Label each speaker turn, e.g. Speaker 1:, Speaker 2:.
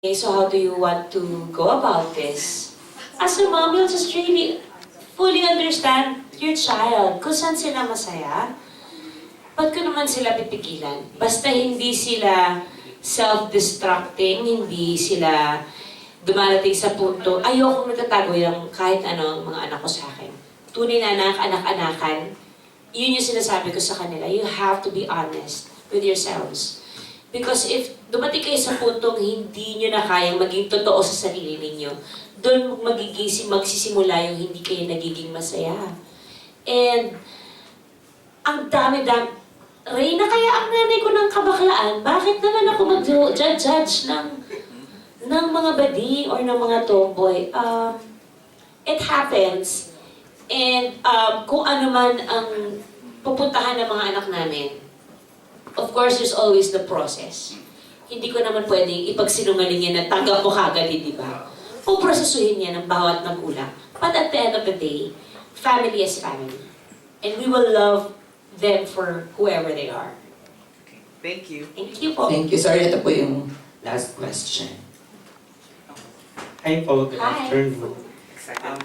Speaker 1: Okay, so how do you want to go about this? As a mom, you'll just really fully understand your child. Kung saan sila masaya, ba't ko naman sila pipigilan? Basta hindi sila self-destructing, hindi sila dumarating sa punto, ayokong nagtatago yung kahit ano mga anak ko sa akin. Tunay na anak, anak-anakan, yun yung sinasabi ko sa kanila. You have to be honest with yourselves. Because if dumating kayo sa puntong hindi nyo na kayang maging totoo sa sarili ninyo, doon magiging, magsisimula yung hindi kayo nagiging masaya. And, ang dami-dami, Reyna, kaya ang nanay ko ng kabaklaan, bakit naman ako mag-judge ng, ng mga badi or ng mga tomboy? Um, it happens. And um, kung ano man ang pupuntahan ng mga anak namin, of course, there's always the process. Hindi ko naman pwedeng ipagsinungaling yan na tanggap mo kagad, di ba? Puprosesuhin yan ng bawat magulang. But at the end of the day, family is family. And we will love them for whoever they are.
Speaker 2: Thank you.
Speaker 1: Thank you po.
Speaker 3: Thank you. Sorry, ito po yung last question.
Speaker 4: Hi po, good
Speaker 1: Hi.
Speaker 4: afternoon.
Speaker 2: Um,